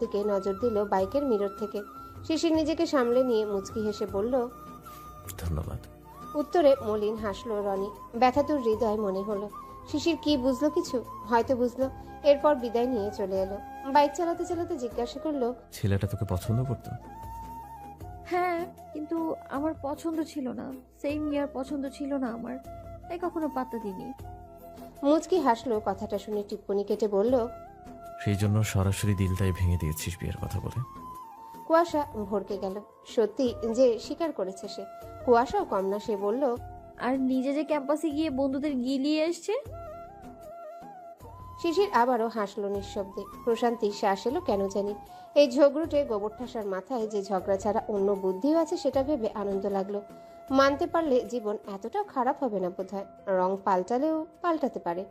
দিকে নজর দিল বাইকের মিরর থেকে। শিশির নিজেকে সামলে নিয়ে মুচকি হেসে বলল ধন্যবাদ। উত্তরে মলিন হাসলো রনি। ব্যথাতুর হৃদয় মনে হলো। শিশির কি বুঝলো কিছু? হয়তো বুঝলো। এরপর বিদায় নিয়ে চলে এলো। বাইক চালাতে চালাতে জিজ্ঞাসা করল ছেলেটা তোকে পছন্দ করতো? হ্যাঁ কিন্তু আমার পছন্দ ছিল না। সেম ইয়ার পছন্দ ছিল না আমার। তাই কখনো পাত্তা দিইনি। মুচকি হাসলো কথাটা শুনে টিপ্পনি কেটে বলল সেই জন্য সরাসরি দিলটাই ভেঙে দিয়েছিস বিয়ের কথা বলে। কুয়াশা ভরকে গেল। সত্যি যে স্বীকার করেছে সে। কুয়াশাও কম না সে বলল আর নিজে যে ক্যাম্পাসে গিয়ে বন্ধুদের গিলিয়ে এসছে? শিশির আবারও হাসলো নিঃশব্দে। প্রশান্তি শ্বাস এলো কেন জানি। এই ঝগড়ুটে গোবর ঠাসার মাথায় যে ঝগড়া ছাড়া অন্য বুদ্ধিও আছে সেটা ভেবে আনন্দ লাগল। মানতে পারলে জীবন এতটাও খারাপ হবে না বোধহয়। রং পাল্টালেও পাল্টাতে পারে।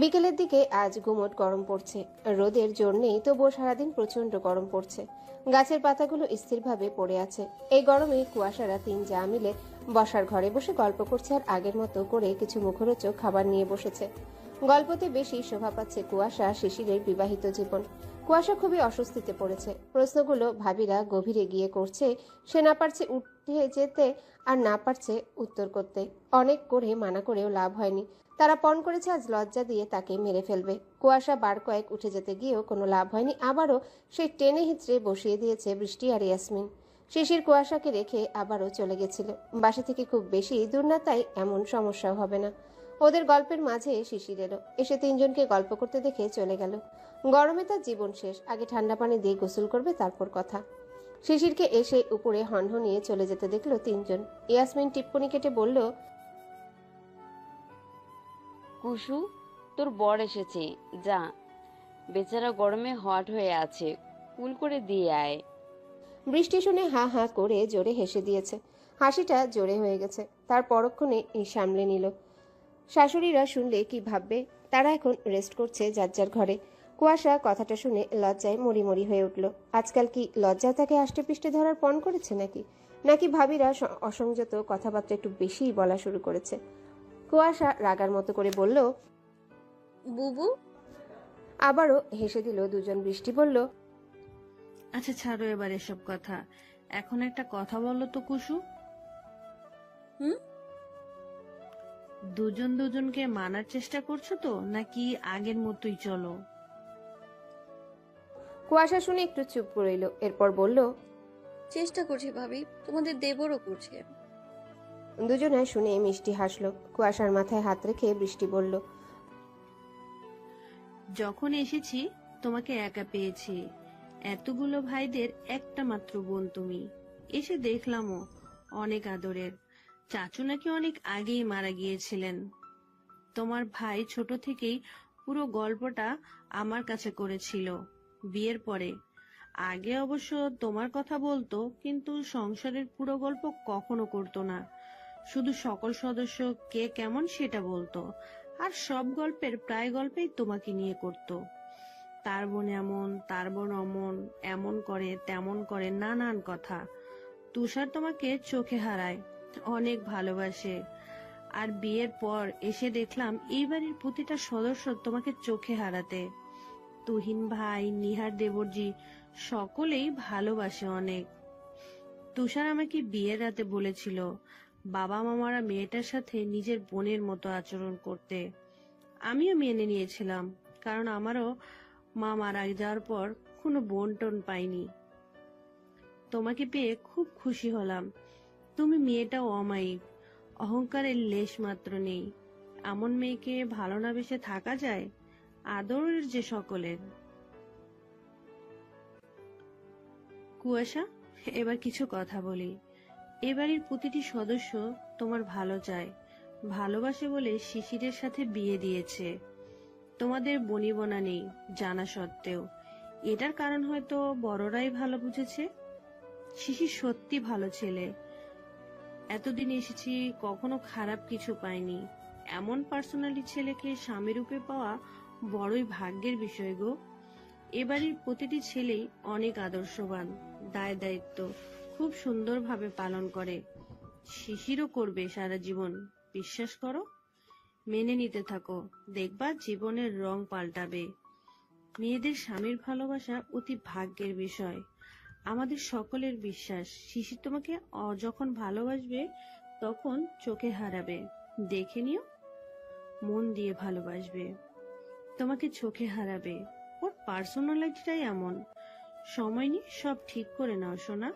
বিকেলের দিকে আজ গুমট গরম পড়ছে। রোদের জোর নেই, তবুও সারাদিন প্রচণ্ড গরম পড়ছে। গাছের পাতাগুলো স্থিরভাবে পড়ে আছে। এই গরমে কুয়াশারা তিন যা মিলে বসার ঘরে বসে গল্প করছে আর আগের মতো করে কিছু মুখরোচক খাবার নিয়ে বসেছে। গল্পতে বেশি শোভা পাচ্ছে কুয়াশা, শিশিরের বিবাহিত জীবন। কুয়াশা খুবই অস্বস্তিতে পড়েছে। প্রশ্নগুলো ভাবিরা গভীরে গিয়ে করছে, সে না পারছে উঠে যেতে আর না পারছে উত্তর করতে। অনেক করে মানা করেও লাভ হয়নি। তারা পণ করেছে আজ লজ্জা দিয়ে তাকে মেরে ফেলবে। কুয়াশা বার কয়েক উঠে যেতে গিয়েও কোনো লাভ হয়নি। আবারও সে টেনে হিচড়ে বসিয়ে দিয়েছে বৃষ্টি আর ইয়াসমিন। শিশির কুয়াশাকে রেখে আবারও চলে গেছিল। বাসা থেকে খুব বেশি দূর না, তাই এমন সমস্যাও হবে না। ওদের গল্পের মাঝে শিশির এলো। এসে তিনজনকে গল্প করতে দেখে চলে গেল। গরমে তার জীবন শেষ। আগে ঠান্ডা পানি দিয়ে গোসল করবে তারপর কথা। শিশিরকে এসে উপরে হনহনিয়ে চলে যেতে দেখল তিনজন। ইয়াসমিন টিপ্পনি কেটে বলল কুসু তোর বর এসেছে। যা বেচারা গরমে হট হয়ে আছে। কুল করে দিয়ে আয়। বৃষ্টি শুনে হা হা করে জোরে হেসে দিয়েছে। হাসিটা জোরে হয়ে গেছে। তার পরক্ষণে সামলে নিল। শাশুড়িরা শুনলে কি ভাববে? তারা এখন রেস্ট করছে যার যার ঘরে। কুয়াশা কথাটা শুনে লজ্জায় মরি মরি হয়ে উঠল। আজকাল কি লজ্জা তাকে আষ্টে পিষ্টে ধরার পণ করেছে নাকি? নাকি ভাবিরা অসংযত কথাবার্তা একটু বেশিই বলা শুরু করেছে? কুয়াশা রাগার মতো করে বলল বুবু? আবারও হেসে দিল দুজন বৃষ্টি বলল আচ্ছা ছাড়ো এবার এসব কথা। এখন একটা কথা বলো তো কুসু। হুম? দুজন দুজনকে মানার চেষ্টা করছ তো? নাকি আগের মতোই চলো? কুয়াশা শুনে একটু চুপ রইল এরপর বলল চেষ্টা করছি ভাবি তোমাদের দেবরও করছে। দুজনে শুনে মিষ্টি হাসলো কুয়াশার মাথায় হাত রেখে বৃষ্টি বলল যখন এসেছি তোমাকে একা পেয়েছি। এতগুলো ভাইদের একটা মাত্র বোন তুমি। এসে দেখলামও অনেক আদরের। চাচু নাকি অনেক আগেই মারা গিয়েছিলেন। তোমার ভাই ছোট থেকেই পুরো গল্পটা আমার কাছে করেছিল। বিয়ের পরে। আগে অবশ্য তোমার কথা বলতো, কিন্তু সংসারের পুরো গল্প কখনো করতো না। শুধু সকল সদস্য কে কেমন সেটা বলতো, আর সব গল্পের প্রায় গল্পেই তোমাকে নিয়ে করত। তার বোন এমন, তার বোন অমন, এমন করে, তেমন করে নানান কথা। তুষার তোমাকে চোখে হারায়, অনেক ভালোবাসে। আর বিয়ের পর এসে দেখলাম এই বাড়ির প্রতিটা সদস্য তোমাকে চোখে হারাতে। তুহিন ভাই, নিহার দেবরজি, সকলেই ভালোবাসে অনেক। তুষার আমাকে বিয়ের রাতে বলেছিল, বাবা মামারা মেয়েটার সাথে নিজের বোনের মতো আচরণ করতে। আমিও মেনে নিয়েছিলাম, কারণ আমারও মা মারা যাওয়ার পর কোনো বোন টোন পাইনি। তোমাকে পেয়ে খুব খুশি হলাম। তুমি মেয়েটাও অমায়িক, অহংকারের লেশ মাত্র নেই। এমন মেয়েকে ভালো না বেসে থাকা যায়? আদরের যে সকলের। কুয়াশা, এবার কিছু কথা বলি। এবাড়ির প্রতিটি সদস্য তোমার ভালো চায়, ভালোবাসে বলে শিশিরের সাথে বিয়ে দিয়েছে। তোমাদের বনিবনা নেই, জানা সত্ত্বেও। এটার কারণ হয়তো বড়রাই ভালো বুঝেছে। শিশির সত্যি ভালো ছেলে। এতদিন এসেছি, কখনো খারাপ কিছু পাইনি। এমন পার্সোনালি ছেলেকে স্বামী রূপে পাওয়া বড়ই ভাগ্যের বিষয় গো। এবাড়ির প্রতিটি ছেলেই অনেক আদর্শবান, দায় দায়িত্ব, খুব সুন্দরভাবে পালন করে। শিশিরও করবে সারা জীবন, বিশ্বাস করো? মেনে নিতে থাকো, দেখবা জীবনের রং পাল্টাবে। মেয়েদের স্বামীর ভালোবাসা অতি ভাগ্যের বিষয়। আমাদের সকলের বিশ্বাস, শিশির তোমাকে যখন ভালোবাসবে, তখন চোখে হারাবে। দেখে নিও, মন দিয়ে ভালোবাসবে। তোমাকে চোখে হারাবে। ওর পার্সোনালিটিটাই এমন। সময় নিয়ে সব ঠিক করে নাও, সোনা।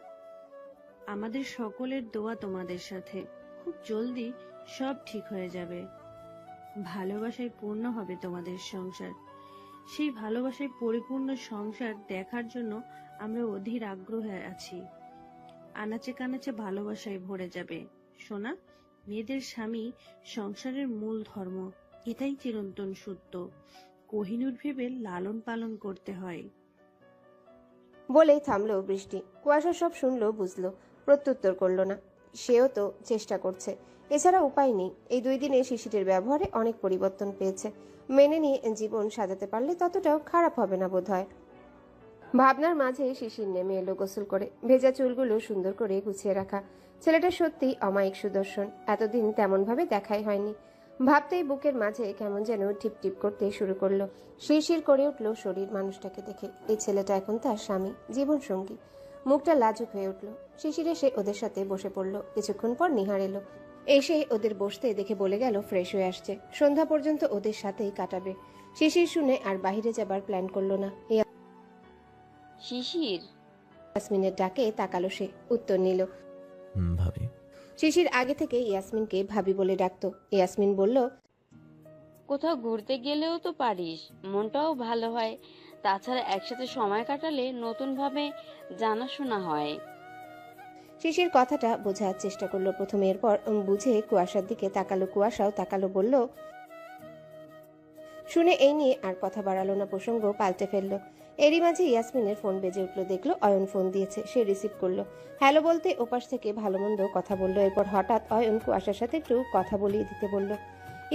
আমাদের সকলের দোয়া তোমাদের সাথে। খুব জলদি সব ঠিক হয়ে যাবে। ভালোবাসায় পূর্ণ হবে তোমাদের সংসার। সেই ভালোবাসায় পরিপূর্ণ সংসার দেখার জন্য আমরা অধীর আগ্রহে আছি। আনাচে কানাচে ভালোবাসায় ভরে যাবে। সোনা, মেয়েদের স্বামী সংসারের মূল ধর্ম। এটাই চিরন্তন সত্য। কোহিনুর ভেবে লালন পালন করতে হয়। বলেই থামলো বৃষ্টি। কুয়াশা সব শুনলো, বুঝলো, প্রত্যুত্তর করল না। সেও তো চেষ্টা করছে। এছাড়া উপায় নেই। এই দুই দিনে শিশিরের ব্যবহারে অনেক পরিবর্তন পেয়েছে। মেনে নিয়ে জীবন সাজাতে পারলে ততটাও খারাপ হবে না বোধ হয় ভাবনার মাঝে শিশির নেমে এলো গোসল করে। ভেজা চুলগুলো সুন্দর করে গুছিয়ে রাখা। ছেলেটা সত্যি অমায়িক সুদর্শন। এতদিন তেমনভাবে দেখাই হয়নি। ভাবতেই বুকের মাঝে কেমন যেন টিপ টিপ করতে শুরু করল। শিরশির করে উঠল শরীর মানুষটাকে দেখে। এই ছেলেটা এখন তার স্বামী জীবন সঙ্গী মুখটা লাজুক হয়ে উঠল। শিশির এসে ওদের সাথে বসে পড়ল। কিছুক্ষণ পর নিহার এলো। এসে ওদের বসতে দেখে বলে গেল ফ্রেশ হয়ে আসছে। সন্ধ্যা পর্যন্ত ওদের সাথেই কাটাবে। শিশির শুনে আর বাইরে যাবার প্ল্যান করল না। শিশির ইয়াসমিনের ডাকে তাকালো সে। উত্তর নিল ভাবি। শিশির আগে থেকে ইয়াসমিনকে ভাবি বলে ডাকতো। ইয়াসমিন বলল কোথাও ঘুরতে গেলেও তো পারিস মনটাও ভালো হয়। তাছাড়া একসাথে সময় কাটালে নতুনভাবে জানাশোনা হয়। শিশির কথাটা বোঝার চেষ্টা করল প্রথমে এরপর বুঝে কুয়াশার দিকে তাকালো। কুয়াশাও তাকালো বলল শুনে এই নিয়ে আর কথা বাড়ালো না প্রসঙ্গ পাল্টে ফেলল। এরই মাঝে ইয়াসমিনের ফোন বেজে উঠল, দেখল অয়ন ফোন দিয়েছে, সে রিসিভ করল। হ্যালো বলতে ওপাশ থেকে ভালো মন্দ কথা বলল, এরপর হঠাৎ অয়ন কুয়াশার সাথে একটু কথা বলিয়ে দিতে বলল।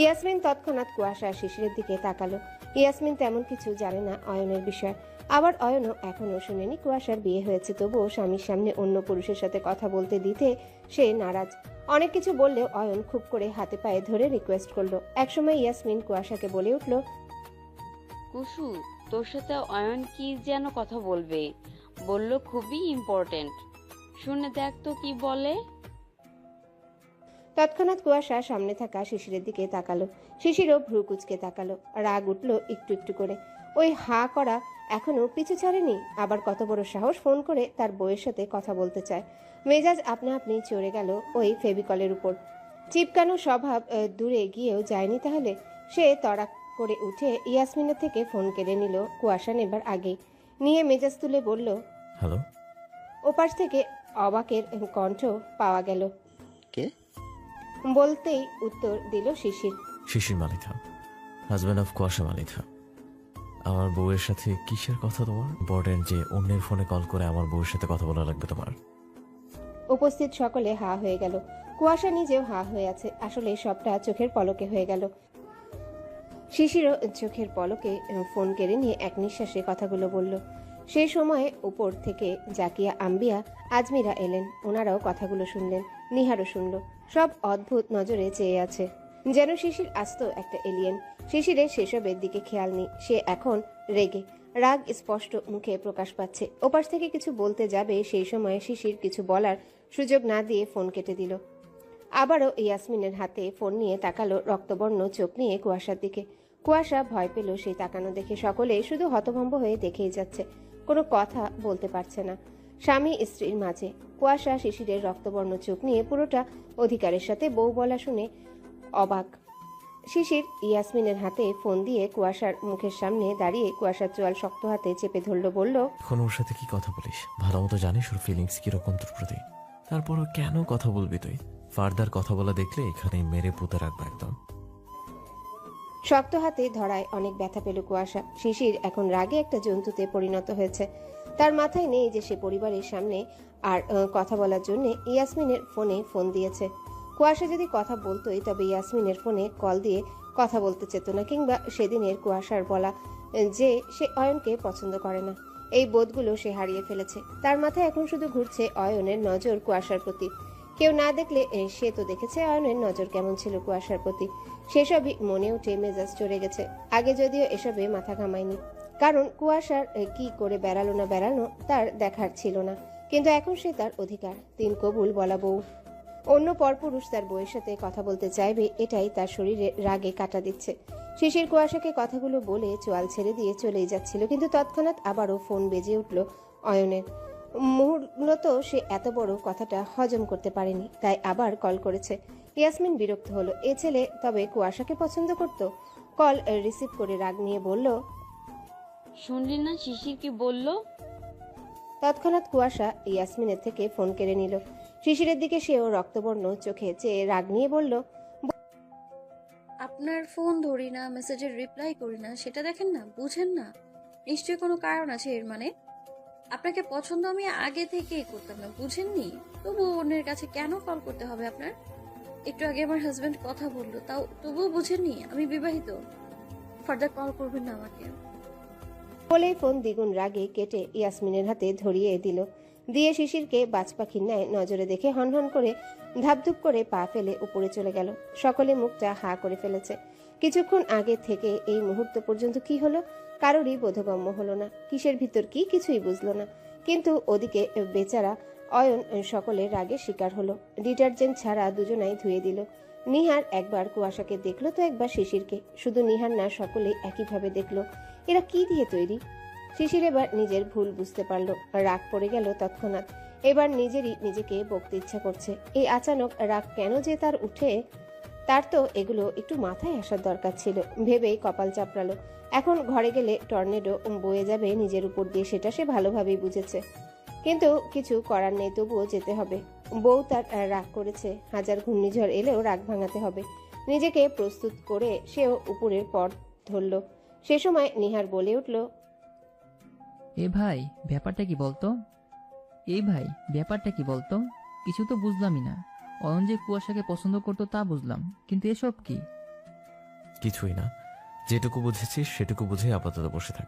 ইয়াসমিন তৎক্ষণাৎ কুয়াশা শিশিরের দিকে তাকালো। ইয়াসমিন তেমন কিছু জানে না অয়নের বিষয়। আবার অয়নও এখনও শুনেনি কুয়াশার বিয়ে হয়েছে, তবুও স্বামীর সামনে অন্য পুরুষের সাথে কথা বলতে দিতে সে নারাজ। অনেক কিছু বললেও অয়ন খুব করে হাতে পায়ে ধরে রিকোয়েস্ট করল। একসময় ইয়াসমিন কুয়াশাকে বলে উঠল কুসু তোর সাথে অয়ন কি যেন কথা বলবে? বলল খুবই ইম্পর্টেন্ট শুনে দেখ তো কি বলে। তৎক্ষণাৎ কুয়াশা সামনে থাকা শিশিরের দিকে তাকালো। শিশিরও ভ্রু কুচকে তাকালো। রাগ উঠল একটু একটু করে। ওই হা করা এখনও পিছু ছাড়েনি। আবার কত বড় সাহস ফোন করে তার বউয়ের সাথে কথা বলতে চায়। মেজাজ আপনা আপনি চড়ে গেল ওই ফেভিকলের উপর। চিপকানো স্বভাব দূরে গিয়েও যায়নি তাহলে। সে তড়াক করে উঠে ইয়াসমিনের থেকে ফোন কেড়ে নিল কুয়াশা নেবার আগে নিয়ে মেজাজ তুলে বলল হ্যালো। ওপাশ থেকে অবাকের কণ্ঠ পাওয়া গেল। কে? বলতেই উত্তর দিল শিশির। শিশির মালিকা হাজব্যান্ড অফ কুয়াশা মালিকা। আমার বউয়ের সাথে কিসের কথা তোমার? ইম্পর্টেন্ট যে অন্যের ফোনে কল করে আমার বউয়ের সাথে কথা বলা লাগবে তোমার। উপস্থিত সকলে হা হয়ে গেল। কুয়াশা নিজেও হা হয়ে আছে। আসলে সবটা চোখের পলকে হয়ে গেল। শিশিরও চোখের পলকে ফোন কেড়ে নিয়ে এক নিঃশ্বাসে কথাগুলো বলল। সেই সময়ে উপর থেকে জাকিয়া, আম্বিয়া, আজমিরা এলেন। ওনারাও কথাগুলো শুনলেন, নিহারও শুনল। সব অদ্ভুত নজরে চেয়ে আছে। যেন শিশির আস্ত একটা এলিয়েন শিশিরের সেসবের দিকে খেয়াল নেই। সে এখন রেগে। রাগ স্পষ্ট মুখে প্রকাশ পাচ্ছে। ওপাশ থেকে কিছু বলতে যাবে সেই সময় শিশির কিছু বলার সুযোগ না দিয়ে ফোন কেটে দিল। আবারও ইয়াসমিনের হাতে ফোন নিয়ে তাকালো রক্তবর্ণ চোখ নিয়ে কুয়াশার দিকে। কুয়াশা ভয় পেল সেই তাকানো দেখে সকলে শুধু হতভম্ব হয়ে দেখেই যাচ্ছে। কোনো কথা বলতে পারছে না। স্বামী, স্ত্রীর মাঝে। কুয়াশা, শিশিরের রক্তবর্ণ চোখ নিয়ে পুরোটা অধিকারের সাথে বউ বলা শুনে অবাক। শিশির ইয়াসমিনের হাতে ফোন দিয়ে কুয়াশার মুখের সামনে দাঁড়িয়ে কুয়াশার চোয়াল শক্ত হাতে চেপে ধরলো, বলল, এখন ওর সাথে কি কথা বলিস? ভালো মতো জানিস ওর ফিলিংস কীরকম তোর প্রতি তারপরও কেন কথা বলবি তুই? ফার্দার কথা বলা দেখলে এখানেই মেরে পুঁতে রাখব একদম। শক্ত হাতে ধরায় অনেক ব্যথা পেল কুয়াশা। শিশির এখন রাগে একটা জন্তুতে পরিণত হয়েছে। তার মাথায় নেই যে সে পরিবারের সামনে আর কথা বলার জন্য ইয়াসমিনের ফোনে ফোন দিয়েছে। কুয়াশা যদি কথা বলতোই, তবে ইয়াসমিনের ফোনে কল দিয়ে কথা বলতে চেত না, কিংবা সেদিনের কুয়াশার বলা যে সে অয়নকে পছন্দ করে না। এই বোধগুলো সে হারিয়ে ফেলেছে। তার মাথায় এখন শুধু ঘুরছে অয়নের নজর কুয়াশার প্রতি। কেউ না দেখলে সে তো দেখেছে অয়নের নজর কেমন ছিল কুয়াশার প্রতি। সেসবই মনে উঠে মেজাজ চড়ে গেছে। আগে যদিও এসবে মাথা ঘামায়নি। কারণ কুয়াশার কি করে বেড়ালো না বেড়ানো তার দেখার ছিল না। কিন্তু এখন সে তার অধিকার তিন কবুল বলা বউ। অন্য পরপুরুষ তার বউয়ের সাথে কথা বলতে চাইবে, এটাই তার শরীরে রাগে কাটা দিচ্ছে। শিশির কুয়াশাকে কথাগুলো বলে চোয়াল ছেড়ে দিয়ে চলেই যাচ্ছিল, কিন্তু তৎক্ষণাৎ আবারও ফোন বেজে উঠল অয়নের। মূলত সে এত বড় কথাটা হজম করতে পারেনি তাই আবার কল করেছে। ইয়াসমিন বিরক্ত হলো। এ ছেলে তবে কুয়াশাকে পছন্দ করত? কল রিসিভ করে রাগ নিয়ে বলল শুনলি না শিশির কি বলল? তৎক্ষণাৎ কুয়াশা ইয়াসমিনের থেকে ফোন কেড়ে নিল। শিশিরের দিকে সেও রক্তবর্ণ চোখে চেয়ে রাগ নিয়ে বলল আপনার ফোন ধরি না মেসেজের রিপ্লাই করি না সেটা দেখেন না বুঝেন না। নিশ্চয়ই কোনো কারণ আছে এর মানে? আপনাকে পছন্দ আমি আগে থেকেই করতাম না, বুঝেননি? তবু অন্যের কাছে কেন কল করতে হবে আপনার? একটু আগে আমার হাজবেন্ড কথা বলল, তাও তবুও বুঝেননি, আমি বিবাহিত। ফার্দার কল করবেন না আমাকে। বলেই ফোন দ্বিগুণ রাগে কেটে ইয়াসমিনের হাতে ধরিয়ে দিল। দিয়ে শিশিরকে বাজ পাখির ন্যায় নজরে দেখে হনহন করে ধাপধুপ করে পা ফেলে উপরে চলে গেল। সকলে মুখটা হা করে ফেলেছে। কিছুক্ষণ আগে থেকে এই মুহূর্ত পর্যন্ত কি হলো? কারোরই বোধগম্য হলো না। কিসের ভিতর কি কিছুই বুঝলো না। কিন্তু ওদিকে বেচারা অয়ন সকলের রাগে শিকার হলো। ডিটারজেন্ট ছাড়া দুজনাই ধুয়ে দিল। নিহার একবার কুয়াশাকে দেখল তো একবার শিশিরকে। শুধু নিহার না, সকলেই একইভাবে দেখল। এরা কি দিয়ে তৈরি? শিশির এবার নিজের ভুল বুঝতে পারল। রাগ পড়ে গেল তৎক্ষণাৎ। এবার নিজেরই নিজেকে বকতে ইচ্ছা করছে। এই আচানক রাগ কেন যে তার উঠে, তার তো এগুলো একটু মাথায় আসার দরকার ছিল। ভেবেই কপাল চাপড়ালো। এখন ঘরে গেলে টর্নেডো বয়ে যাবে নিজের উপর দিয়ে সেটা সে ভালোভাবেই বুঝেছে। কিন্তু কিছু করার নেই তবুও যেতে হবে। বউ তার রাগ করেছে হাজার ঘূর্ণিঝড় এলেও রাগ ভাঙাতে হবে। নিজেকে প্রস্তুত করে সেও উপরের পথ ধরল। সে সময় নিহার বলে উঠল এ ভাই ব্যাপারটা কি বলতো? এই ভাই ব্যাপারটা কি বলতো? কিছু তো বুঝলামই না। যে কুয়াশাকে পছন্দ করতো তা বুঝলাম কিন্তু এসব কি? কিছুই না। যেটুকু বুঝেছিস সেটুকু বুঝে আপাতত বসে থাক।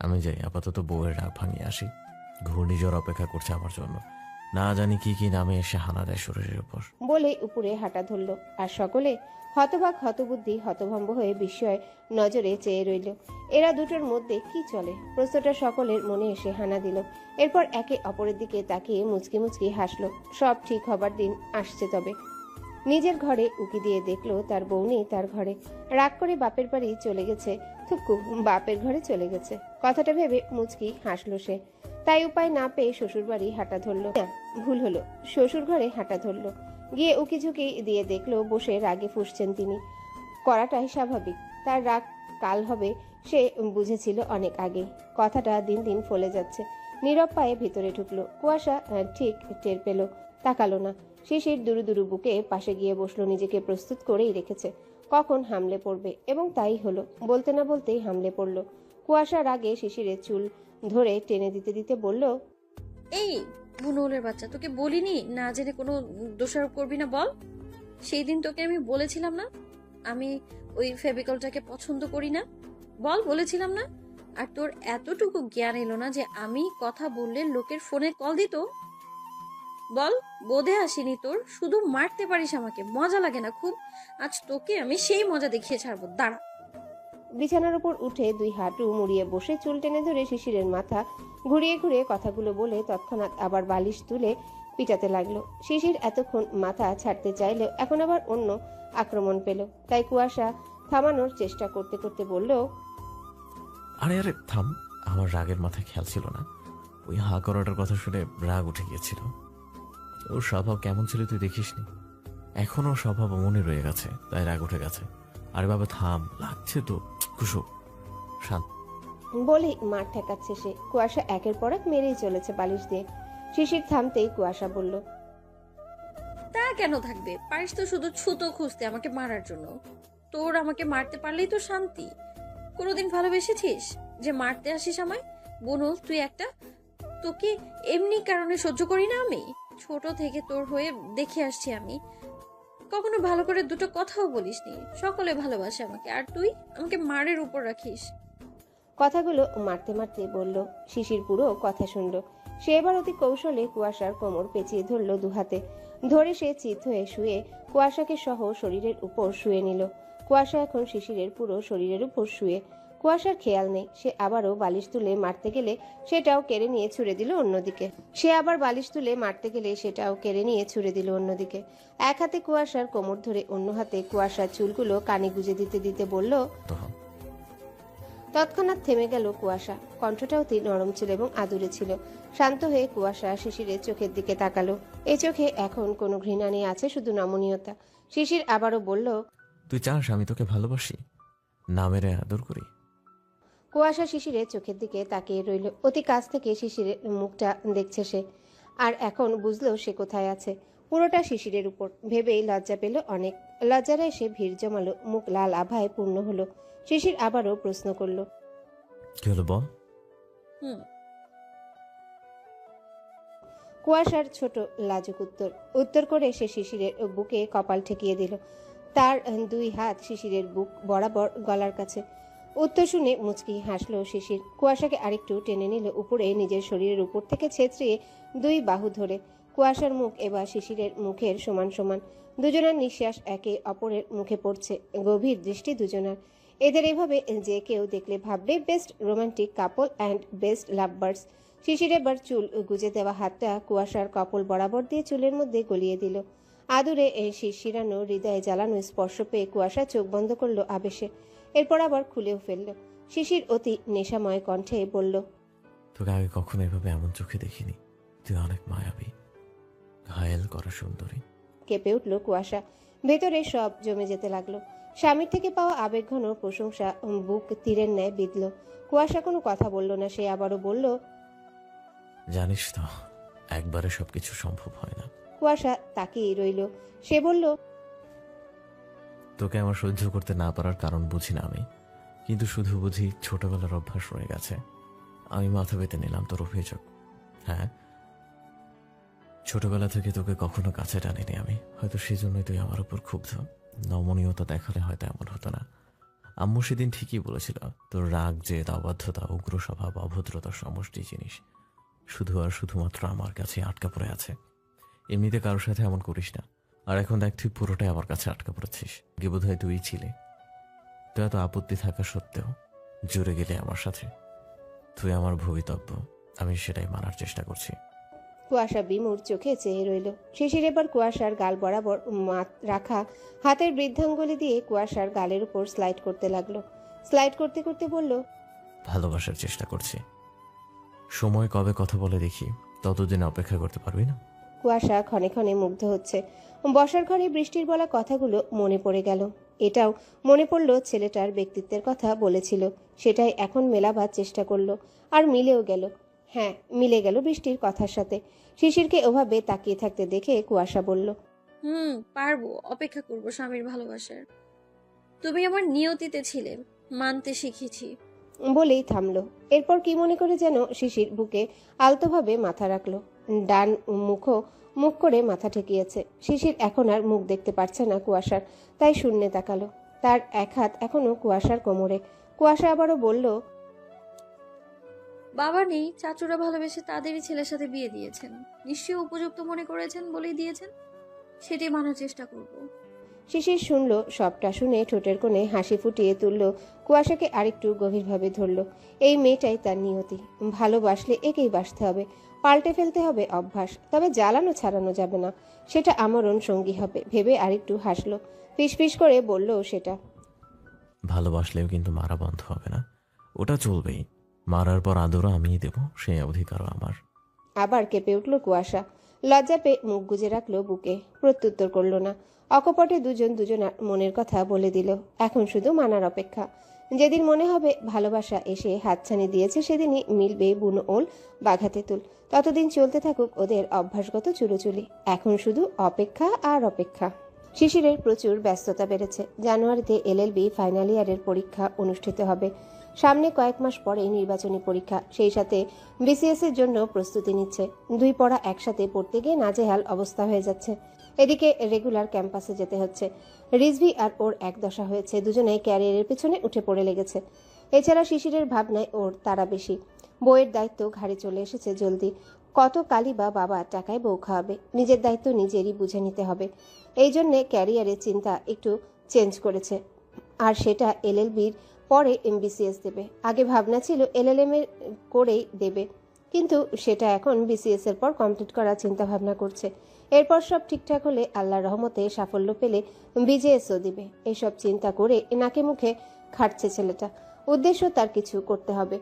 আমি যাই, আপাতত বউয়ের রাগ ভাঙিয়ে আসি। ঘূর্ণিঝড় অপেক্ষা করছে আমার জন্য। না জানি কি কি নামে এসে হানা দেয় শরীরের উপর। বলে উপরে হাঁটা ধরল, আর সকলে হতবাক, হতবুদ্ধি, হতভম্ব হয়ে বিস্ময় নজরে চেয়ে রইল। এরা দুটোর মধ্যে কি চলে? প্রশ্নটা সকলের মনে এসে হানা দিল। এরপর একে অপরের দিকে তাকিয়ে মুচকি মুচকি হাসলো। সব ঠিক হবার দিন আসছে তবে। নিজের ঘরে উকি দিয়ে দেখল তার বউ নেই তার ঘরে। রাগ করে বাপের বাড়ি চলে গেছে। থুকু বাপের ঘরে চলে গেছে। কথাটা ভেবে মুচকি হাসলো সে। তাই উপায় না পেয়ে শ্বশুর বাড়ি হাঁটা ধরলো। ভুল হলো। শ্বশুর ঘরে হাঁটা ধরলো। গিয়ে উকি ঝুঁকি দিয়ে দেখল বসে রাগে ফুসছেন তিনি। করাটাই স্বাভাবিক। তার রাগ কাল হবে সে বুঝেছিল অনেক আগে। কথাটা দিন দিন ফলে যাচ্ছে। নীরব পায়ে ভিতরে ঢুকলো। কুয়াশা ঠিক টের পেল। তাকালো না। শিশির দুরু দুরু বুকে পাশে গিয়ে বসল, নিজেকে প্রস্তুত করেই রেখেছে। কখন হামলে পড়বে? এবং তাই হলো। বলতে না বলতেই হামলে পড়ল। কুয়াশার আগে শিশিরের চুল ধরে টেনে দিতে দিতে বলল, এই বুনৌলের বাচ্চা, তোকে বলিনি? না জেনে কোনো দোষারোপ করবি না, বল। সেই দিন তোকে আমি বলেছিলাম না। আমি ওই ফেবিকলটাকে পছন্দ করি না। বল, বলেছিলাম না। আর তোর এতটুকু জ্ঞান এলো না যে আমি কথা বললে লোকের ফোনে কল দিত? বল বোধে আসেনি তোর? শুধু মারতে পারিস আমাকে মজা লাগে না খুব। আজ তোকে আমি সেই মজা দেখিয়ে ছাড়বো দাঁড়া। বিছানার উপর উঠে দুই হাঁটু মুড়িয়ে বসে চুল টেনে ধরে শিশিরের মাথা ঘুরিয়ে ঘুরিয়ে কথাগুলো বলে তৎক্ষণাৎ আবার বালিশ তুলে পিটাতে লাগল। শিশির এতক্ষণ মাথা ছাড়তে চাইলেও এখন আবার অন্য আক্রমণ পেল। তাই কুয়াশা থামানোর চেষ্টা করতে করতে বলল আরে আরে থাম। আমার রাগের মাথায় খেয়াল ছিল না। ওই হা করাটার কথা শুনে রাগ উঠে গিয়েছিল। ওর স্বভাব কেমন ছিল তুই দেখিসনি? এখনও স্বভাব মনে রয়ে গেছে তাই রাগ উঠে গেছে। আরে বাবা থাম লাগছে তো। কুসু শান্ত। বলেই মাঠ ঠেকাচ্ছে সে। কুয়াশা একের পর এক মেরেই চলেছে বালিশ দিয়ে। শিশির থামতেই কুয়াশা বলল তা কেন থাকবে? পারিস তো শুধু ছুতো খুঁজতে আমাকে মারার জন্য। তোর আমাকে মারতে পারলেই তো শান্তি। কোনোদিন ভালোবেসেছিস যে মারতে আসিস আমায়? বনুল তুই একটা তোকে এমনি কারণে সহ্য করি না আমি? ছোট থেকে তোর হয়ে দেখে আসছি আমি। কখনো ভালো করে দুটো কথাও বলিসনি। সকলে ভালোবাসে আমাকে। আর তুই আমাকে মারের উপর রাখিস। কথাগুলো মারতে মারতে বলল। শিশির পুরো কথা শুনল। সে এবার অতি কৌশলে কুয়াশার কোমর পেঁচিয়ে ধরল দুহাতে। ধরে সে চিত হয়ে শুয়ে কুয়াশাকে সহ শরীরের উপর শুয়ে নিল। কুয়াশা এখন শিশিরের পুরো শরীরের উপর শুয়ে। কুয়াশার খেয়াল নেই। সে আবারও বালিশ তুলে মারতে গেলে সেটাও কেড়ে নিয়ে ছুড়ে দিল অন্যদিকে। সে আবার বালিশ তুলে মারতে গেলে সেটাও কেড়ে নিয়ে ছুড়ে দিল অন্যদিকে। এক হাতে কুয়াশার কোমর ধরে অন্য হাতে কুয়াশার চুলগুলো কানে গুজে দিতে দিতে বলল, তৎক্ষণাৎ থেমে গেল কুয়াশা। কণ্ঠটা অতি নরম ছিল এবং আদুরে ছিল। শান্ত হয়ে কুয়াশা শিশিরের চোখের দিকে তাকালো। এ চোখে এখন কোনো ঘৃণা নেই, আছে শুধু নমনীয়তা। শিশির আবারও বলল, তুই চাস আমি তোকে ভালোবাসি? না মেরে আদর করি? কুয়াশা শিশিরের চোখের দিকে তাকিয়ে রইল। অতি কাছ থেকে শিশিরের মুখটা দেখছে সে। আর এখন বুঝলো সে কোথায় আছে। পুরোটা শিশিরের উপর। ভেবেই লজ্জা পেল অনেক। লজ্জারা এসে ভিড় জমালো। মুখ লাল আভায় পূর্ণ হলো। শিশির আবারও প্রশ্ন করল। কি হলো বল? হুম। কুয়াশার ছোট লাজুক উত্তর। উত্তর করে সে শিশিরের বুকে কপাল ঠেকিয়ে দিল। তার দুই হাত শিশিরের বুক বরাবর গলার কাছে। উত্তর শুনে মুচকি হাসলো শিশির। কুয়াশাকে আরেকটু টেনে নিল উপরে, নিজের শরীরের উপর থেকে ছেঁচড়িয়ে দুই বাহু ধরে। কুয়াশার মুখ এবার শিশিরের মুখের সমান সমান। দুজনার নিঃশ্বাস একে অপরের মুখে পড়ছে, গভীর দৃষ্টি দুজনার। এদের এভাবে যে কেউ দেখলে ভাববে, best romantic couple and best lovebirds Shishir এবার চুল গুজে দেওয়া হাতটা কুয়াশার কপল বরাবর দিয়ে চুলের মধ্যে গলিয়ে দিল। আদুরে এই শিশিরানো হৃদয়ে জ্বালানো স্পর্শ পেয়ে কুয়াশা চোখ বন্ধ করল আবেশে। এরপর আবার খুলেও ফেলল। শিশির অতি নেশাময় কণ্ঠে বলল তোকে আগে কখনো এভাবে এমন চোখে দেখিনি। তুই অনেক মায়াবী। ঘায়েল করা সুন্দরী। কেঁপে উঠল কুয়াশা। ভেতরে সব জমে যেতে লাগল। স্বামীর থেকে পাওয়া আবেগঘন প্রশংসা বুক তীরের ন্যায় বিঁধল। কুয়াশা কোনো কথা বলল না সে আবারও বলল জানিস তো একবারে সবকিছু সম্ভব হয় না। কুয়াশা তাকিয়ে রইল। সে বলল তোকে আমার সহ্য করতে না পারার কারণ বুঝি না আমি। কিন্তু শুধু বুঝি ছোটবেলার অভ্যাস রয়ে গেছে। আমি মাথা পেতে নিলাম তোর অভিযোগ। হ্যাঁ? ছোটবেলা থেকে তোকে কখনো কাছে টানিনি আমি। হয়তো সেজন্যই তুই আমার উপর ক্ষুব্ধ। নমনীয়তা দেখালে হয়তো এমন হতো না। আম্মু সেদিন ঠিকই বলেছিল, তোর রাগ, জেদ, অবাধ্যতা, উগ্র স্বভাব অভদ্রতার সমষ্টি জিনিস। শুধু আর শুধুমাত্র আমার কাছে আটকা পড়ে আছে। এমনিতে কারোর সাথে এমন করিস না। আর এখন দেখ তুই পুরোটাই আমার কাছে আটকা পড়েছিস। কি বোধ হয় তুই ছিলে। তুই এত আপত্তি থাকা সত্ত্বেও জুড়ে গেলে আমার সাথে। তুই আমার ভবিতব্য আমি সেটাই মানার চেষ্টা করছি। কুয়াশা বিমূর চোখে চেয়ে রইল। শিশির এবার কুয়াশার গাল বরাবর রাখা হাতের বৃদ্ধাঙ্গুলি দিয়ে কুয়াশার গালের উপর স্লাইড করতে লাগল। স্লাইড করতে করতে বলল ভালোবাসার চেষ্টা করছি। সময় কবে কথা বলে দেখি ততদিন অপেক্ষা করতে পারবি না? কুয়াশা ক্ষণে ক্ষণে মুগ্ধ হচ্ছে। বসার ঘরে বৃষ্টির বলা কথাগুলো মনে পড়ে গেল। এটাও মনে পড়ল ছেলেটার ব্যক্তিত্বের কথা বলেছিল। সেটাই এখন মেলাবার চেষ্টা করল। আর মিলেও গেল। হ্যাঁ মিলে গেল বৃষ্টির কথার সাথে। শিশিরকে ওভাবে তাকিয়ে থাকতে দেখে কুয়াশা বলল হুম পারব অপেক্ষা করব স্বামীর ভালোবাসার। তুমি আমার নিয়তিতে ছিলে মানতে শিখেছি। বলেই থামলো। এরপর কি মনে করে যেন শিশির বুকে আলতোভাবে মাথা রাখল। ডান মুখও মুখ করে মাথা ঠেকিয়েছে। শিশির এখন আর মুখ দেখতে পারছে না কুয়াশার, তাই শূন্যে তাকালো। তার এক হাত এখনও কুয়াশার কোমরে। কুয়াশা আবারও বলল, বাবা নেই, চাচুরা ভালোবেসে তাদেরই ছেলের সাথে বিয়ে দিয়েছেন। নিশ্চয়ই উপযুক্ত মনে করেছেন বলেই দিয়েছেন? সেটি মানার চেষ্টা করব। শিশির শুনল সবটা শুনে ঠোঁটের কোণে হাসি ফুটিয়ে তুলল কুয়াশাকে আরেকটু গভীরভাবে ধরল। এই মেয়েটাই তার নিয়তি। ভালোবাসলে একেই বাসতে হবে। পাল্টে ফেলতে হবে অভ্যাস তবে জ্বালানো ছাড়ানো যাবে না। সেটা আমরণ সঙ্গী হবে ভেবে আরেকটু হাসলো। ফিসফিস করে বলল সেটা। ভালোবাসলেও কিন্তু মারা বন্ধ হবে না। ওটা চলবেই। মারার পর আদরও আমিই দেব সে অধিকারও আমার। আবার কেঁপে উঠল কুয়াশা। লজ্জা পেয়ে মুখ গুজে রাখল বুকে। প্রত্যুত্তর করল না। অকপটে দুজন দুজনার মনের কথা বলে দিল। এখন শুধু মানার অপেক্ষা। যেদিন মনে হবে ভালোবাসা এসে হাতছানি দিয়েছে, সেদিনই মিলবে বুনো ওল বাঘাতে তুল। ততদিন চলতে থাকুক ওদের অভ্যাসগত চুলোচুলি এখন শুধু অপেক্ষা আর অপেক্ষা। শিশিরের প্রচুর ব্যস্ততা বেড়েছে। জানুয়ারিতে এলএলবি ফাইনাল ইয়ারের পরীক্ষা অনুষ্ঠিত হবে। সামনে কয়েক মাস পরে নির্বাচনী পরীক্ষা। সেই সাথে বিসিএস এর জন্য প্রস্তুতি নিচ্ছে। দুই পড়া একসাথে পড়তে গিয়ে নাজেহাল অবস্থা হয়ে যাচ্ছে। এদিকে রেগুলার ক্যাম্পাসে যেতে হচ্ছে। রিজভি আর ওর এক দশা হয়েছে। দুজনেই ক্যারিয়ারের পেছনে উঠে পড়ে লেগেছে। এছাড়া শিশিরের ভাবনায় ওর তারা বেশি। বইয়ের দায়িত্ব ঘাড়ে চলে এসেছে জলদি। কত কালি বা বাবা টাকায় বউ খাওয়াবে? নিজের দায়িত্ব নিজেরই বুঝে নিতে হবে। এই জন্যে ক্যারিয়ারের চিন্তা একটু চেঞ্জ করেছে। আর সেটা এলএলবির পরে এমবিসিএস দেবে। আগে ভাবনা ছিল এলএলএম এর করেই দেবে। কিন্তু সেটা এখন বিসিএস এর পর কমপ্লিট করার চিন্তা ভাবনা করছে। এরপর সব ঠিকঠাক হলে আল্লাহর রহমতে সাফল্য পেলে বিজেএসও দিবে। এসব চিন্তা করে নাকে মুখে খাটছে ছেলেটা। উদ্দেশ্য তার কিছু করতে হবে।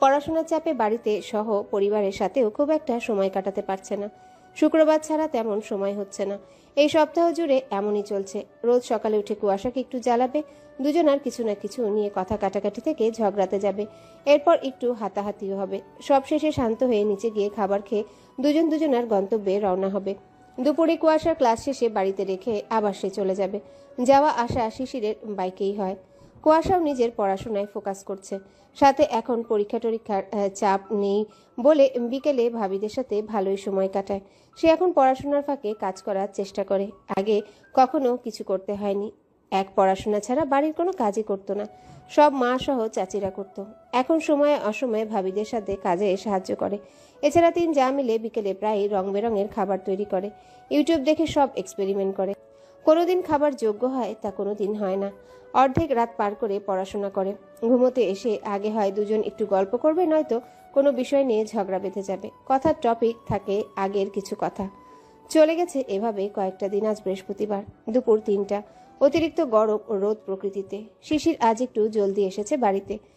পড়াশোনার চাপে বাড়িতে সহ পরিবারের সাথেও খুব একটা সময় কাটাতে পারছে না। শুক্রবার ছাড়া তেমন সময় হচ্ছে না। এই সপ্তাহ জুড়ে এমনই চলছে। রোজ সকালে উঠে কুয়াশাকে একটু জ্বালাবে, দুজনার কিছু না কিছু নিয়ে কথা কাটাকাটি থেকে ঝগড়াতে যাবে। এরপর একটু হাতাহাতিও হবে। সবশেষে শান্ত হয়ে নিচে গিয়ে খাবার খেয়ে দুজন দুজনার গন্তব্যে রওনা হবে। দুপুরে কুয়াশার ক্লাস শেষে বাড়িতে রেখে আবার সে চলে যাবে। যাওয়া, আসা শিশিরের বাইকেই হয়। কুয়াশাও নিজের পড়াশোনায় ফোকাস করছে। সাথে এখন পরীক্ষা টরীক্ষার চাপ নেই বলে বিকেলে ভাবিদের সাথে ভালোই সময় কাটায়। সে এখন পড়াশোনার ফাঁকে কাজ করার চেষ্টা করে। আগে কখনো কিছু করতে হয়নি। এক পড়াশোনা ছাড়া বাড়ির কোনো কাজই করতো না। সব মা সহ চাচিরা করত। এখন সময়ে অসময়ে ভাবিদের সাথে কাজে সাহায্য করে। এছাড়া তিন যা মিলে বিকেলে প্রায় রং বেরঙের খাবার তৈরি করে। ইউটিউব দেখে সব এক্সপেরিমেন্ট করে। কোনোদিন খাবার যোগ্য হয় তা কোনোদিন হয় না। অর্ধেক রাত পার করে পড়াশোনা করে। ঘুমোতে এসে আগে হয় দুজন একটু গল্প করবে, নয়তো কোনো বিষয় নিয়ে ঝগড়া বেঁধে যাবে। কথার টপিক থাকে আগের কিছু কথা। চলে গেছে এভাবে কয়েকটা দিন আজ বৃহস্পতিবার, দুপুর তিনটা। অতিরিক্ত গরম ও রোদ প্রকৃতিতে। শিশির আজ একটু জলদি এসেছে বাড়িতে।